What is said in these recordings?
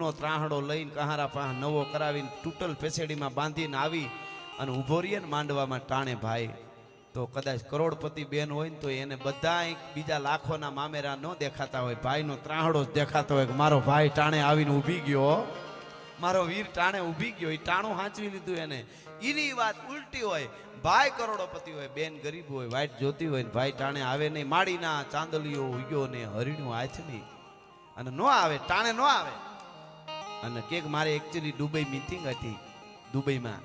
નો ત્રાહડો લઈને કહારા પાહ નવો કરાવીને ટૂટલ પેસેડીમાં બાંધીને આવી અને ઊભો રહીએ ને માંડવામાં ટાણે ભાઈ. તો કદાચ કરોડપતિ બેન હોય ને તો એને બધા બીજા લાખોના મામેરા ન દેખાતા હોય. ભાઈનો ત્રાહડો જ દેખાતો હોય કે મારો ભાઈ ટાણે આવીને ઊભી ગયો મારો વીર ટાણે ઊભી ગયો એ ટાણું હાંચવી લીધું એને. એની વાત ઉલટી હોય, ભાઈ કરોડોપતિ હોય, બેન ગરીબ હોય, વાઈટ જોતી હોય ભાઈ ટાણે આવે નહીં. માડીના ચાંદલીઓ ઉગ્યો ને હરીણું હાથ અને ન આવે, ટાણે ન આવે. અને કે મારે એકચ્યુઅલી દુબઈ મિટિંગ હતી, દુબઈમાં.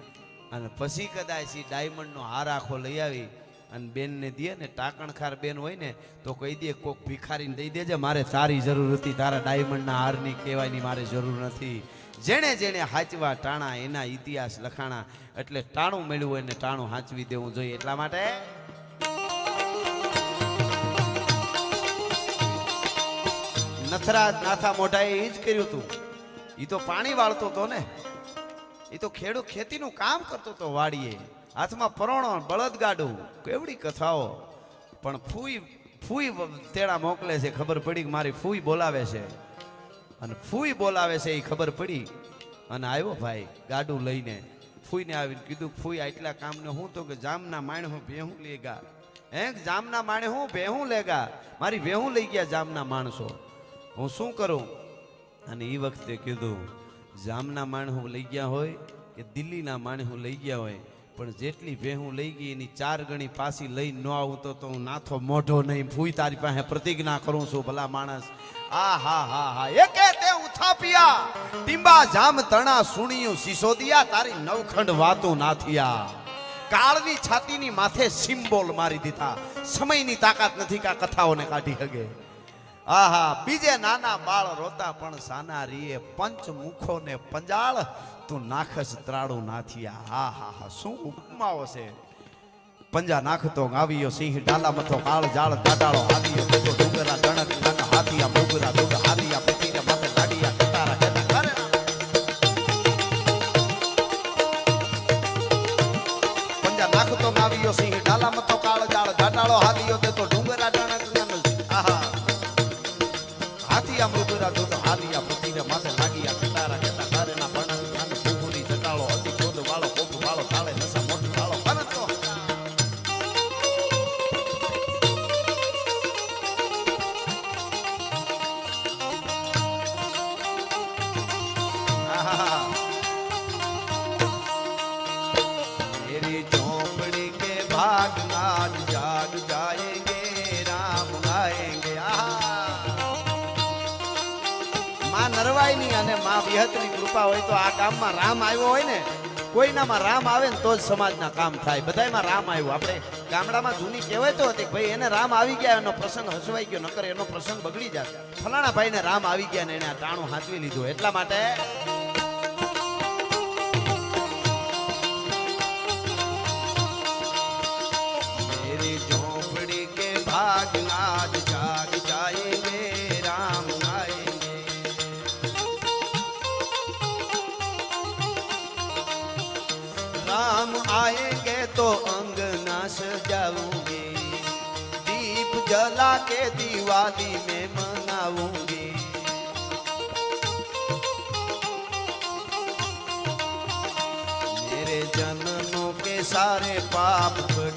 અને પછી કદાચ એ ડાયમંડનો હાર આખો લઈ આવી અને બેનને દે ને, ટાકણખાર બેન હોય ને, તો કહી દે કોક ભિખારીને દઈ દેજે, મારે તારી જરૂર હતી, તારા ડાયમંડના હારની કહેવાની મારે જરૂર નથી. જેણે જેણે હાચવા ટાણા, એના ઇતિહાસ લખાણા, એટલે ટાણું મળ્યું હોય ને ટાણું હાંચવી દેવું જોઈએ. એટલા માટે નથરાજ નાથા મોઢાએ એ જ કર્યું હતું એ તો પાણી વાળતો હતો ને. એ તો ખેડૂત ખેતીનું કામ કરતો હતો વાડીએ. હાથમાં પરોણો, બળદગાડું, કેવડી કથાઓ. પણ ફૂઈ ફૂઈ તેડા મોકલે છે, ખબર પડી કે મારી ફૂઈ બોલાવે છે. અને ફૂઈ બોલાવે છે એ ખબર પડી. અને આવ્યો ભાઈ, ગાડું લઈને. ફૂઈને આવીને કીધું ફૂઈ આટલા કામને હું તો કે જામના માણે હું ભેહું લેગા હે, જામના માણે હું ભેહું લેગા મારી ભેહું લઈ ગયા જામના માણસો. હું શું કરું? અને એ વખતે કીધું, જામના માણહું લઈ ગયા હોય કે દિલ્હીના માણહું લઈ ગયા હોય, પણ જેટલી ભેહું લઈ ગઈ, એની ચાર ગણી પાછી લઈને ન આવું તો તો હું નાથો મોઢો નહીં ફૂઈ તારી પાસે પ્રતિજ્ઞા કરું છું, ભલા માણસ. આ, હા હા હા, એકે તે ઉથાપિયા, ટીંબા જામ તણા સુણિયું, સિસોદિયા તારી નવખંડ વાતો નાથિયા. કાળની છાતીની માથે સિમ્બોલ મારી દીધા, સમયની તાકાત નથી કા કથાઓને કાઢી હગે. આહા, બીજે નાના બાળ રોતા પણ સાના રીએ પંચ મુખો ને પંજાળ. તું નાખસ ત્રાડું નાથિયા હા હા હા, શું ઉપમાઓ છે? પંજા નાખતો ગાવ્યો સિંહ ડાલા મથો કાળ જાળ હાથિયો તો ડુંગરા ગણક નક હાથિયા, મુગરા દુગ હાલિયા પતિને માથે લાડિયા કતારા કેતા કરે પંજા નાખતો ગાવ્યો સિંહ ડાલા મથો કાળ જાળ દાડાળો આવ્યો તે તો હાથિયા મૃદુરા દૂધ હાલિયા પતિને માથે લાગિયા કટારા કેતા ઘરના બણક અને કૃપા હોય તો આ ગામમાં રામ આવ્યો હોય ને, કોઈનામાં રામ આવે ને તો જ સમાજના કામ થાય. બધામાં રામ આવ્યો. આપણે ગામડામાં જૂની કહેવાય તો હતી ભાઈ એને રામ આવી ગયા, એનો પ્રસંગ હસવાઈ ગયો, નકર એનો પ્રસંગ બગડી જાય ફલાણા ભાઈને રામ આવી ગયા ને એને આ ટાણું હાંચવી લીધું. એટલા માટે राम आएँगे तो अंगना सजाऊँगे दीप जला के दिवाली में मनाऊँगे। मेरे जन्मों के सारे पाप धुल